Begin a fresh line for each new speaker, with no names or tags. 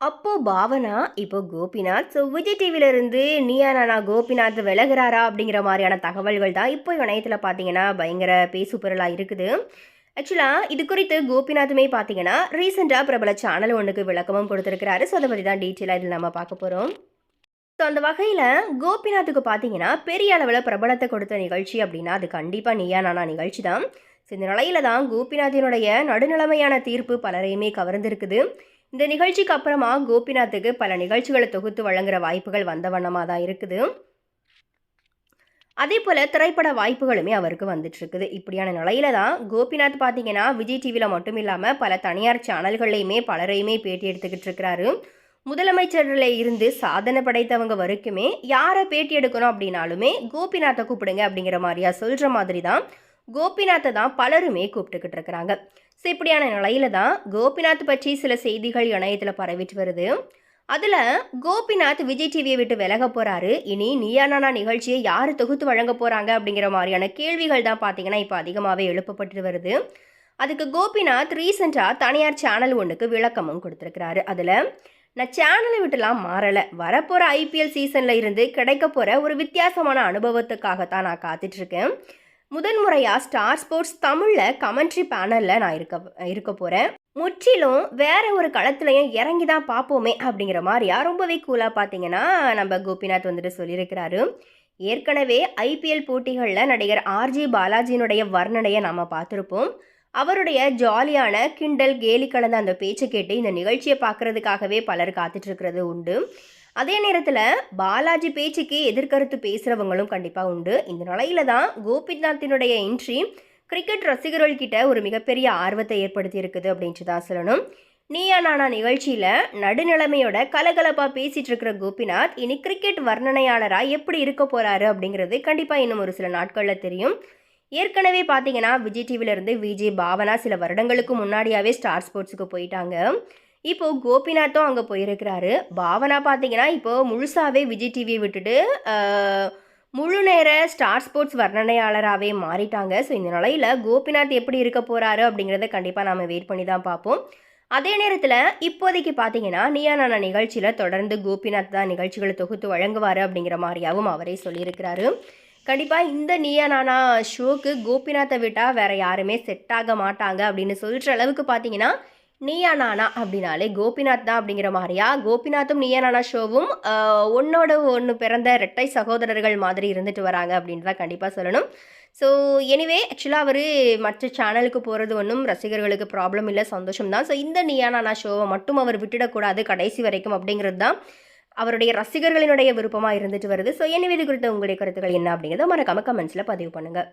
அப்போ பாவனா இப்போ கோபிநாத். ஸோ விஜய் டிவில இருந்து நீயா நானா கோபிநாத் விலகிறாரா அப்படிங்கிற மாதிரியான தகவல்கள் தான் இப்போ இணையத்தில் பார்த்தீங்கன்னா பயங்கர பேசு பொருளாக இருக்குது. ஆக்சுவலாக இது குறித்து கோபிநாத்துமே பார்த்தீங்கன்னா ரீசெண்டாக பிரபல சேனல் ஒன்றுக்கு விளக்கமும் கொடுத்துருக்கிறாரு. ஸோ அதை பற்றி தான் டீட்டெயிலாக இதில் நம்ம பார்க்க போகிறோம் ஸோ அந்த வகையில் கோபிநாத்துக்கு பார்த்தீங்கன்னா பெரிய அளவில் பிரபலத்தை கொடுத்த நிகழ்ச்சி அப்படின்னா அது கண்டிப்பாக நீயா நானா நிகழ்ச்சி தான். ஸோ இந்த நிலையில தான் கோபிநாத்தினுடைய நடுநிலைமையான தீர்ப்பு பலரையுமே கவர்ந்திருக்குது. இந்த நிகழ்ச்சிக்கு அப்புறமா கோபிநாத்துக்கு பல நிகழ்ச்சிகளை தொகுத்து வழங்குற வாய்ப்புகள் வந்த வண்ணமாக தான் இருக்குது. அதே போல் திரைப்பட வாய்ப்புகளுமே அவருக்கு வந்துட்டு இருக்குது. இப்படியான நிலையில தான் கோபிநாத் பார்த்தீங்கன்னா விஜய் டிவியில் மட்டும் இல்லாமல் பல தனியார் சேனல்கள்லையுமே பலரையுமே பேட்டி எடுத்துக்கிட்டு இருக்கிறாரு. முதலமைச்சரில் இருந்து சாதனை படைத்தவங்க வரைக்குமே யாரை பேட்டி எடுக்கணும் அப்படின்னாலுமே கோபிநாத்தை கூப்பிடுங்க அப்படிங்கிற மாதிரியா சொல்கிற மாதிரி தான் கோபிநாத்தை தான் பலருமே கூப்பிட்டுக்கிட்டு இருக்கிறாங்க. ஸோ இப்படியான நிலையில தான் கோபிநாத் பற்றி சில செய்திகள் இணையத்தில் பரவிட்டு வருது. அதில் கோபிநாத் விஜய் டிவியை விட்டு விலக போகிறாரு இனி நீயானா நிகழ்ச்சியை யார் தொகுத்து வழங்க போகிறாங்க அப்படிங்கிற மாதிரியான கேள்விகள் தான் பார்த்தீங்கன்னா இப்போ அதிகமாகவே எழுப்பப்பட்டு வருது. அதுக்கு கோபிநாத் ரீசெண்டாக தனியார் சேனல் ஒன்றுக்கு விளக்கமும் கொடுத்துருக்கிறாரு. அதில் நான் சேனலை விட்டுலாம் மாறலை. வரப்போகிற ஐபிஎல் சீசனில் இருந்து கிடைக்க போகிற ஒரு வித்தியாசமான அனுபவத்துக்காக தான் நான் காத்துட்ருக்கேன் முதன்முறையாக ஸ்டார் ஸ்போர்ட்ஸ் தமிழில் கமெண்ட்ரி பேனலில் நான் இருக்க இருக்க போகிறேன் முற்றிலும் வேற ஒரு களத்துலையும் இறங்கி தான் பார்ப்போமே அப்படிங்கிற மாதிரியா? ரொம்பவே கூலாக பார்த்தீங்கன்னா நம்ம கோபிநாத் வந்துட்டு சொல்லியிருக்கிறாரு. ஏற்கனவே ஐபிஎல் போட்டிகளில் நடிகர் ஆர்ஜி பாலாஜியினுடைய வர்ணனையை நம்ம பார்த்துருப்போம். அவருடைய ஜாலியான கிண்டல் கேலி கலந்த அந்த பேச்சை கேட்டு இந்த நிகழ்ச்சியை பார்க்கறதுக்காகவே பலர் காத்துட்ருக்கிறது உண்டு. அதே நேரத்தில் பாலாஜி பேச்சுக்கு எதிர்கருத்து பேசுகிறவங்களும் கண்டிப்பாக உண்டு. இந்த நிலையில தான் கோபிநாத்தினுடைய என்ட்ரி கிரிக்கெட் ரசிகர்கள் கிட்ட ஒரு மிகப்பெரிய ஆர்வத்தை ஏற்படுத்தி இருக்குது அப்படின்ட்டு தான் சொல்லணும். நீயா நானா நிகழ்ச்சியில் நடுநிலைமையோட கலகலப்பாக பேசிகிட்டு இருக்கிற கோபிநாத் இனி கிரிக்கெட் வர்ணனையாளராக எப்படி இருக்க போகிறாரு அப்படிங்கிறது கண்டிப்பாக இன்னும் ஒரு சில நாட்களில் தெரியும். ஏற்கனவே பார்த்தீங்கன்னா விஜய் டிவிலேருந்து விஜய் பாவனா சில வருடங்களுக்கு முன்னாடியாவே ஸ்டார் ஸ்போர்ட்ஸுக்கு போயிட்டாங்க. இப்போ கோபிநாத்தும் அங்கே போயிருக்கிறாரு. பாவனா பார்த்தீங்கன்னா இப்போ முழுசாவே விஜய் டிவியை விட்டுட்டு முழு நேர ஸ்டார் ஸ்போர்ட்ஸ் வர்ணனையாளராகவே மாறிட்டாங்க. ஸோ இந்த நிலையில் கோபிநாத் எப்படி இருக்க போகிறாரு அப்படிங்கிறத கண்டிப்பாக நாம் வெயிட் பண்ணி தான் பார்ப்போம். அதே நேரத்தில் இப்போதைக்கு பார்த்தீங்கன்னா நீயா நானா நிகழ்ச்சியில் தொடர்ந்து கோபிநாத் தான் நிகழ்ச்சிகளை தொகுத்து வழங்குவார் அப்படிங்கிற மாதிரியாகவும் அவரே சொல்லியிருக்கிறாரு. கண்டிப்பாக இந்த நீயா நானா ஷோக்கு கோபிநாத்தை விட்டால் வேறு யாருமே செட் ஆக மாட்டாங்க அப்படின்னு சொல்கிற அளவுக்கு பார்த்தீங்கன்னா நீயா நானா அப்படின்னாலே கோபிநாத் தான் அப்படிங்கிற மாதிரியா? கோபிநாத்தும் நீயா நானா ஷோவும் ஒன்னோட ஒன்று பிறந்த ரெட்டை சகோதரர்கள் மாதிரி இருந்துட்டு வராங்க அப்படின்னு தான் கண்டிப்பாக சொல்லணும் ஸோ எனிவே ஆக்சுவலாக அவர் மற்ற சேனலுக்கு போகிறது ஒன்றும் ரசிகர்களுக்கு ப்ராப்ளம் இல்லை சந்தோஷம் தான். ஸோ இந்த நீயா நானா ஷோவை மட்டும் அவர் விட்டுடக்கூடாது கடைசி வரைக்கும் அப்படிங்கிறது தான் அவருடைய ரசிகர்களினுடைய விருப்பமாக இருந்துட்டு வருது. ஸோ எனிவே இது குறித்த உங்களுடைய கருத்துக்கள் என்ன அப்படிங்கிறத மறக்காமல் கமெண்ட்ஸில் பதிவு பண்ணுங்கள்